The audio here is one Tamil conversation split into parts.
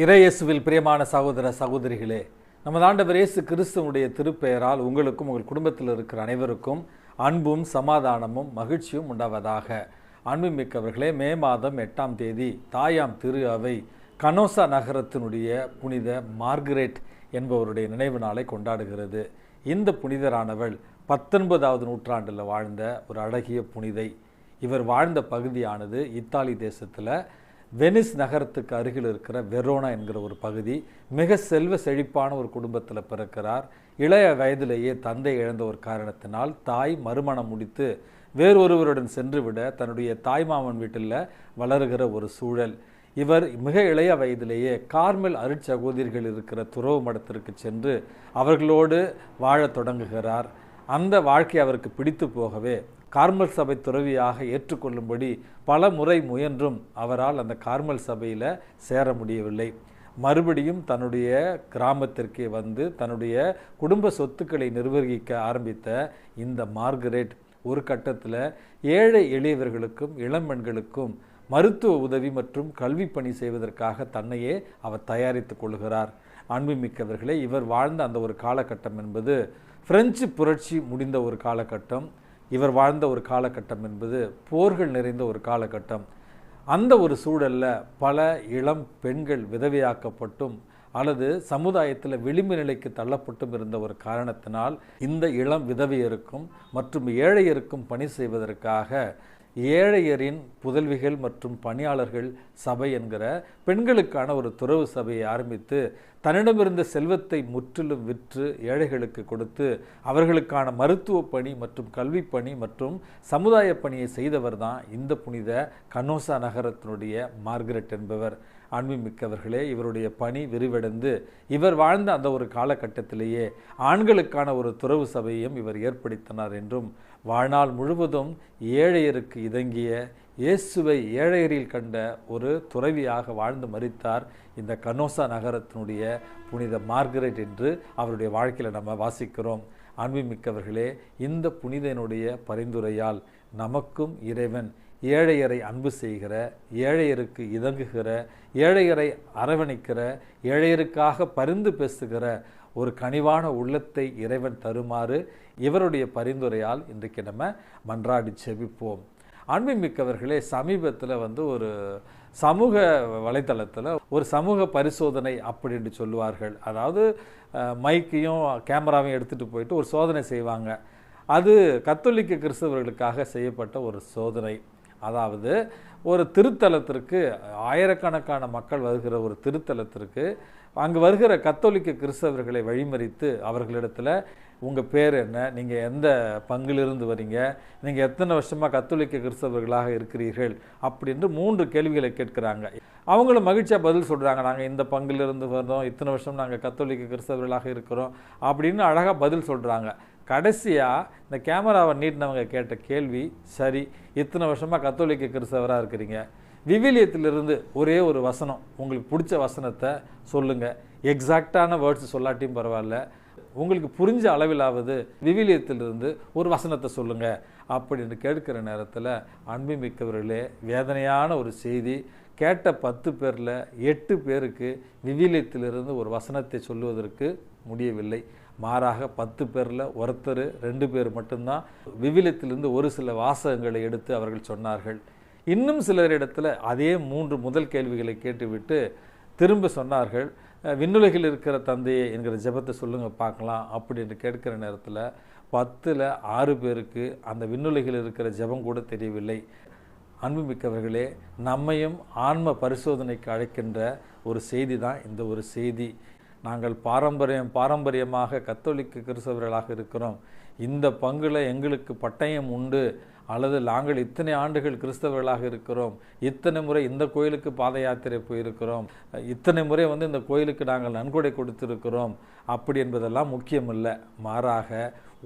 இறையேசுவில் பிரியமான சகோதர சகோதரிகளே நமது ஆண்டவர் இயேசு கிறிஸ்துவனுடைய திருப்பெயரால் உங்களுக்கும் உங்கள் குடும்பத்தில் இருக்கிற அனைவருக்கும் அன்பும் சமாதானமும் மகிழ்ச்சியும் உண்டாவதாக. அன்புமிக்கவர்களே மே மாதம் எட்டாம் தேதி தாயாம் திரு அவை கனோசா நகரத்தினுடைய புனித மார்கரெட் என்பவருடைய நினைவு நாளை கொண்டாடுகிறது. இந்த புனிதரானவள் பத்தொன்பதாவது நூற்றாண்டில் வாழ்ந்த ஒரு அழகிய புனிதை. இவர் வாழ்ந்த பகுதியானது இத்தாலி தேசத்தில் வெனிஸ் நகரத்துக்கு அருகில் இருக்கிற வெரோனா என்கிற ஒரு பகுதி மிக செல்வ செழிப்பான ஒரு குடும்பத்தில் பிறக்கிறார். இளைய வயதிலேயே தந்தை இழந்த ஒரு காரணத்தினால் தாய் மறுமணம் முடித்து வேறொருவருடன் சென்றுவிட தன்னுடைய தாய்மாமன் வீட்டில் வளருகிற ஒரு சூழல். இவர் மிக இளைய வயதிலேயே கார்மெல் அருட்சகோதரிகள் இருக்கிற துறவு மடத்திற்கு சென்று அவர்களோடு வாழத் தொடங்குகிறார். அந்த வாழ்க்கை அவருக்கு பிடித்து போகவே கார்மல் சபை துறவியாக ஏற்றுக்கொள்ளும்படி பல முறை முயன்றும் அவரால் அந்த கார்மல் சபையில் சேர முடியவில்லை. மறுபடியும் தன்னுடைய கிராமத்திற்கே வந்து தன்னுடைய குடும்ப சொத்துக்களை நிர்வகிக்க ஆரம்பித்த இந்த மார்கரெட் ஒரு கட்டத்தில் ஏழை எளியவர்களுக்கும் இளம்பெண்களுக்கும் மருத்துவ உதவி மற்றும் கல்வி பணி செய்வதற்காக தன்னையே அவர் தயாரித்து கொள்கிறார். அன்புமிக்கவர்களே இவர் வாழ்ந்த அந்த ஒரு காலகட்டம் என்பது பிரெஞ்சு புரட்சி முடிந்த ஒரு காலகட்டம். இவர் வாழ்ந்த ஒரு காலகட்டம் என்பது போர்கள் நிறைந்த ஒரு காலகட்டம். அந்த ஒரு சூழலில் பல இளம் பெண்கள் விதவையாக்கப்பட்டும் அல்லது சமுதாயத்தில் விளிம்பு நிலைக்கு தள்ளப்பட்டும் இருந்த ஒரு காரணத்தினால் இந்த இளம் விதவையருக்கும் மற்றும் ஏழையருக்கும் பணி செய்வதற்காக ஏழையரின் புதல்விகள் மற்றும் பணியாளர்கள் சபை என்கிற பெண்களுக்கான ஒரு துறவு சபையை ஆரம்பித்து தன்னிடமிருந்த செல்வத்தை முற்றிலும் விற்று ஏழைகளுக்கு கொடுத்து அவர்களுக்கான மருத்துவ பணி மற்றும் கல்வி பணி மற்றும் சமுதாய பணியை செய்தவர் தான் இந்த புனித கனோசா நகரத்தினுடைய மார்கரெட் என்பவர். அன்புமிக்கவர்களே இவருடைய பணி விரிவடைந்து இவர் வாழ்ந்த அந்த ஒரு காலகட்டத்திலேயே ஆண்களுக்கான ஒரு துறவு சபையையும் இவர் ஏற்படுத்தினார் என்றும் வாழ்நாள் முழுவதும் ஏழையருக்கு இதங்கிய இயேசுவை ஏழையரில் கண்ட ஒரு துறவியாக வாழ்ந்து மறித்தார் இந்த கனோசா நகரத்தினுடைய புனித மார்கரெட் என்று அவருடைய வாழ்க்கையில் நம்ம வாசிக்கிறோம். அன்புமிக்கவர்களே இந்த புனிதனுடைய பரிந்துரையால் நமக்கும் இறைவன் ஏழையரை அன்பு செய்கிற ஏழையருக்கு இதங்குகிற ஏழையரை அரவணைக்கிற ஏழையருக்காக பரிந்து பேசுகிற ஒரு கனிவான உள்ளத்தை இறைவன் தருமாறு இவருடைய பரிந்துரையால் இன்றைக்கு நம்ம மன்றாடி செபிப்போம். அன்புமிக்கவர்களே சமீபத்தில் வந்து ஒரு சமூக வலைத்தளத்தில் ஒரு சமூக பரிசோதனை அப்படின்னு சொல்லுவார்கள். அதாவது மைக்கையும் கேமராவையும் எடுத்துகிட்டு போயிட்டு ஒரு சோதனை செய்வாங்க. அது கத்தோலிக்க கிறிஸ்தவர்களுக்காக செய்யப்பட்ட ஒரு சோதனை. அதாவது ஒரு திருத்தலத்திற்கு ஆயிரக்கணக்கான மக்கள் வருகிற ஒரு திருத்தலத்திற்கு அங்கே வருகிற கத்தோலிக்க கிறிஸ்தவர்களை வழிமறித்து அவர்களிடத்தில் உங்கள் பேர் என்ன? நீங்கள் எந்த பங்கிலிருந்து வரீங்க? நீங்கள் எத்தனை வருஷமாக கத்தோலிக்க கிறிஸ்தவர்களாக இருக்கிறீர்கள்? அப்படின்று மூன்று கேள்விகளை கேட்குறாங்க. அவங்களும் மகிழ்ச்சியாக பதில் சொல்கிறாங்க நாங்கள் இந்த பங்கிலிருந்து வந்தோம். இத்தனை வருஷம் நாங்கள் கத்தோலிக்க கிறிஸ்தவர்களாக இருக்கிறோம். அப்படின்னு அழகாக பதில் சொல்கிறாங்க கடைசியாக இந்த கேமராவை நீட்டினவங்க கேட்ட கேள்வி சரி இத்தனை வருஷமாக கத்தோலிக்க கிறிஸ்தவராக இருக்கிறீங்க? விவிலியத்திலிருந்து ஒரே ஒரு வசனம். உங்களுக்கு பிடிச்ச வசனத்தை சொல்லுங்கள் எக்ஸாக்டான வேர்ட்ஸ் சொல்லாட்டியும் பரவாயில்ல. உங்களுக்கு புரிஞ்ச அளவிலாவது விவிலியத்திலிருந்து ஒரு வசனத்தை சொல்லுங்கள் அப்படின்னு கேட்கிற நேரத்தில் அன்புமிக்கவர்களே வேதனையான ஒரு செய்தி. கேட்ட பத்து பேரில் எட்டு பேருக்கு விவிலியத்திலிருந்து ஒரு வசனத்தை சொல்லுவதற்கு முடியவில்லை. மாறாக பத்து பேரில் ஒருத்தர் ரெண்டு பேர் மட்டும்தான் விவிலியத்திலிருந்து ஒரு சில வாசகங்களை எடுத்து அவர்கள் சொன்னார்கள். இன்னும் சிலரிடத்தில் அதே மூன்று முதல் கேள்விகளை கேட்டுவிட்டு திரும்ப சொன்னார்கள் விண்ணுலகில் இருக்கிற தந்தையை என்கிற ஜெபத்தை சொல்லுங்கள் பார்க்கலாம் அப்படின்னு கேட்கிற நேரத்தில் பத்தில் ஆறு பேருக்கு அந்த விண்ணுலகில் இருக்கிற ஜெபம் கூட தெரியவில்லை. அன்புமிக்கவர்களே நம்மையும் ஆன்ம பரிசோதனைக்கு அழைக்கின்ற ஒரு செய்தி தான் இந்த ஒரு செய்தி. நாங்கள் பாரம்பரியம் பாரம்பரியமாக கத்தோலிக்க கிறிஸ்தவர்களாக இருக்கிறோம். இந்த பங்கில் எங்களுக்கு பட்டயம் உண்டு. அல்லது நாங்கள் இத்தனை ஆண்டுகள் கிறிஸ்தவர்களாக இருக்கிறோம் இத்தனை முறை இந்த கோயிலுக்கு பாத யாத்திரை போயிருக்கிறோம் இத்தனை முறை வந்து இந்த கோயிலுக்கு நாங்கள் நன்கொடை கொடுத்திருக்கிறோம் அப்படி என்பதெல்லாம் முக்கியமில்லை. மாறாக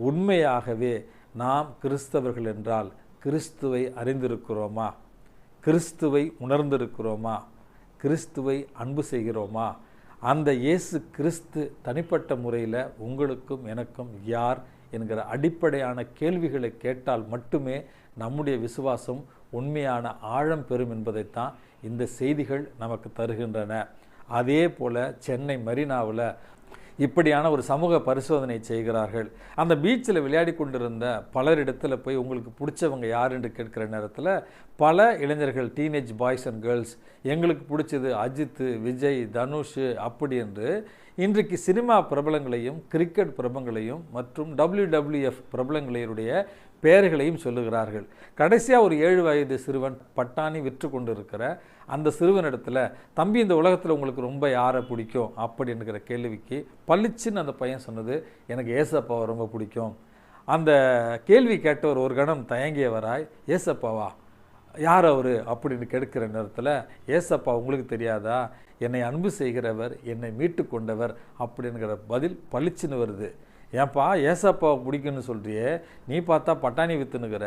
உண்மையாகவே நாம் கிறிஸ்தவர்கள் என்றால் கிறிஸ்துவை அறிந்திருக்கிறோமா? கிறிஸ்துவை உணர்ந்திருக்கிறோமா? கிறிஸ்துவை அன்பு செய்கிறோமா? அந்த இயேசு கிறிஸ்து தனிப்பட்ட முறையில் உங்களுக்கும் எனக்கும் யார் என்கிற அடிப்படையான கேள்விகளை கேட்டால் மட்டுமே நம்முடைய விசுவாசம் உண்மையான ஆழம் பெறும் என்பதைத்தான் இந்த செய்திகள் நமக்கு தருகின்றன. அதே போல் சென்னை மரினாவில் இப்படியான ஒரு சமூக பரிசோதனை செய்கிறார்கள். அந்த பீச்சில் விளையாடி கொண்டிருந்த பலரிடத்தில் போய் உங்களுக்கு பிடிச்சவங்க யார் என்று கேட்கிற நேரத்தில் பல இளைஞர்கள் டீனேஜ் பாய்ஸ் அண்ட் கேர்ள்ஸ் எங்களுக்கு பிடிச்சது அஜித் விஜய் தனுஷ் அப்படி என்று இன்றைக்கு சினிமா பிரபலங்களையும் கிரிக்கெட் பிரபலங்களையும் மற்றும் WWF பிரபலங்களுடைய பெயர்களையும் சொல்லுகிறார்கள். கடைசியாக ஒரு ஏழு வயது சிறுவன் பட்டாணி விற்று கொண்டிருக்கிற அந்த சிறுவனிடத்தில் தம்பி இந்த உலகத்தில் உங்களுக்கு ரொம்ப யாரை பிடிக்கும்? அப்படிங்கிற கேள்விக்கு பளிச்சுன்னு அந்த பையன் சொன்னது எனக்கு ஏசப்பாவை ரொம்ப பிடிக்கும். அந்த கேள்வி கேட்டவர் ஒரு கணம் தயங்கியவராய் ஏசப்பாவா? யார் அவர்? அப்படின்னு கெடுக்கிற நேரத்தில் ஏசப்பா உங்களுக்கு தெரியாதா? என்னை அன்பு செய்கிறவர் என்னை மீட்டு கொண்டவர். அப்படிங்கிற பதில் பளிச்சுன்னு வருது. ஏன்பா ஏசப்பாவை பிடிக்குன்னு சொல்றியே? நீ பார்த்தா பட்டாணி வித்துனுக்கிற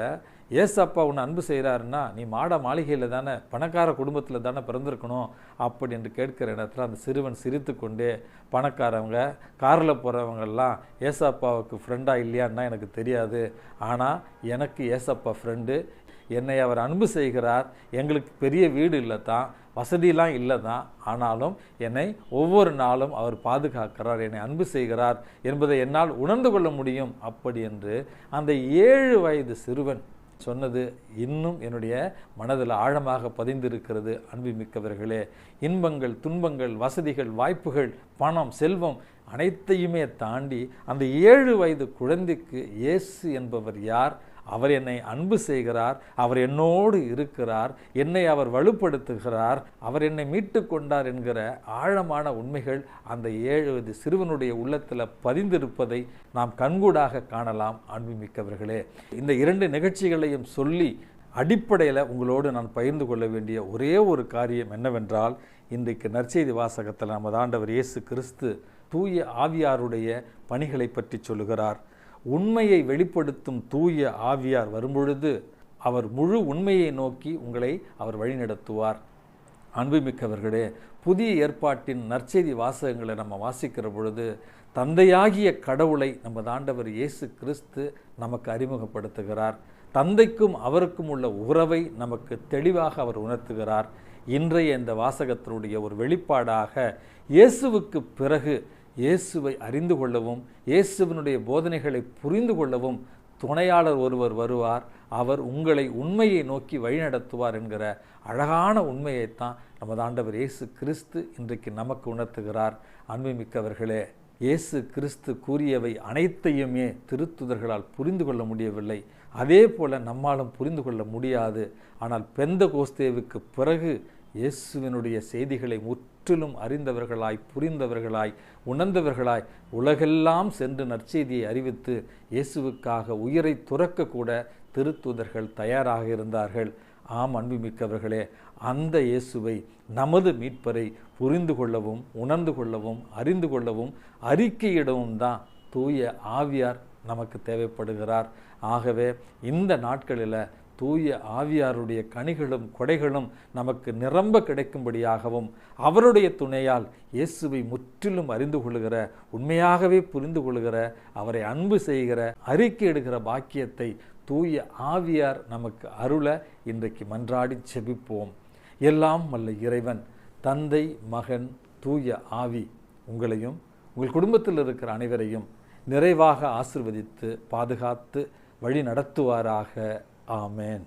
ஏசப்பா உன்னை அன்பு செய்கிறாருன்னா நீ மாட மாளிகையில் தானே பணக்கார குடும்பத்தில் தானே பிறந்திருக்கணும் அப்படி என்று கேட்கிற இடத்துல அந்த சிறுவன் சிரித்து கொண்டே பணக்காரவங்க காரில் போகிறவங்கெல்லாம் ஏசப்பாவுக்கு ஃப்ரெண்டாக இல்லையான்னா எனக்கு தெரியாது. ஆனால் எனக்கு ஏசப்பா ஃப்ரெண்டு என்னை அவர் அன்பு செய்கிறார். எங்களுக்கு பெரிய வீடு இல்லை தான் வசதியெலாம் இல்லை தான் ஆனாலும் என்னை ஒவ்வொரு நாளும் அவர் பாதுகாக்கிறார் என்னை அன்பு செய்கிறார் என்பதை என்னால் உணர்ந்து கொள்ள முடியும். அப்படி என்று அந்த ஏழு வயது சிறுவன் சொன்னது இன்னும் என்னுடைய மனதில் ஆழமாக பதிந்திருக்கிறது. அன்புமிக்கவர்களே இன்பங்கள் துன்பங்கள் வசதிகள் வாய்ப்புகள் பணம் செல்வம் அனைத்தையுமே தாண்டி அந்த ஏழு வயது குழந்தைக்கு இயேசு என்பவர் யார்? அவர் என்னை அன்பு செய்கிறார் அவர் என்னோடு இருக்கிறார் என்னை அவர் வலுப்படுத்துகிறார் அவர் என்னை மீட்டு கொண்டார் என்கிற ஆழமான உண்மைகள் அந்த ஏழு சிறுவனுடைய உள்ளத்தில் பதிந்திருப்பதை நாம் கண்கூடாக காணலாம் அன்புமிக்கவர்களே. இந்த இரண்டு நிகழ்ச்சிகளையும் சொல்லி அடிப்படையில் உங்களோடு நான் பகிர்ந்து கொள்ள வேண்டிய ஒரே ஒரு காரியம் என்னவென்றால் இன்றைக்கு நற்செய்தி வாசகத்தில் நமது ஆண்டவர் இயேசு கிறிஸ்து தூய ஆவியாருடைய பணிகளை பற்றி சொல்லுகிறார். உண்மையை வெளிப்படுத்தும் தூய ஆவியார் வரும்பொழுது அவர் முழு உண்மையை நோக்கி உங்களை அவர் வழிநடத்துவார். அன்புமிக்கவர்களே புதிய ஏற்பாட்டின் நற்செய்தி வாசகங்களை நம்ம வாசிக்கிற பொழுது தந்தையாகிய கடவுளை நமது ஆண்டவர் இயேசு கிறிஸ்து நமக்கு அறிமுகப்படுத்துகிறார். தந்தைக்கும் அவருக்கும் உள்ள உறவை நமக்கு தெளிவாக அவர் உணர்த்துகிறார். இன்றைய இந்த வாசகத்தினுடைய ஒரு வெளிப்பாடாக இயேசுவுக்கு பிறகு இயேசுவை அறிந்து கொள்ளவும் இயேசுவினுடைய போதனைகளை புரிந்து கொள்ளவும் துணையாளர் ஒருவர் வருவார். அவர் உங்களை உண்மையை நோக்கி வழிநடத்துவார் என்கிற அழகான உண்மையைத்தான் நமது ஆண்டவர் இயேசு கிறிஸ்து இன்றைக்கு நமக்கு உணர்த்துகிறார். அன்புமிக்கவர்களே இயேசு கிறிஸ்து கூறியவை அனைத்தையுமே திருத்துதர்களால் புரிந்து கொள்ள முடியவில்லை. அதே போல நம்மாலும் புரிந்து கொள்ள முடியாது. ஆனால் பெந்த கோஸ்தேவுக்கு பிறகு இயேசுவினுடைய செய்திகளை முற்றிலும் அறிந்தவர்களாய் புரிந்தவர்களாய் உணர்ந்தவர்களாய் உலகெல்லாம் சென்று நற்செய்தியை அறிவித்து இயேசுவுக்காக உயிரை துறக்கக்கூட திருத்தூதர்கள் தயாராக இருந்தார்கள். ஆம் அன்புமிக்கவர்களே அந்த இயேசுவை நமது மீட்பரை புரிந்து கொள்ளவும் உணர்ந்து கொள்ளவும் அறிந்து கொள்ளவும் அறிக்கையிடவும் தான் தூய ஆவியார் நமக்கு தேவைப்படுகிறார். ஆகவே இந்த நாட்களில் தூய ஆவியாருடைய கனிகளும் கொடைகளும் நமக்கு நிரம்ப கிடைக்கும்படியாகவும் அவருடைய துணையால் இயேசுவை முற்றிலும் அறிந்து கொள்கிற உண்மையாகவே புரிந்து கொள்கிற அவரை அன்பு செய்கிற அறிக்கையிடுகிற பாக்கியத்தை தூய ஆவியார் நமக்கு அருள இன்றைக்கு மன்றாடி செபிப்போம். எல்லாம் வல்ல இறைவன் தந்தை மகன் தூய ஆவி உங்களையும் உங்கள் குடும்பத்தில் இருக்கிற அனைவரையும் நிறைவாக ஆசிர்வதித்து பாதுகாத்து வழி நடத்துவாராக Amen.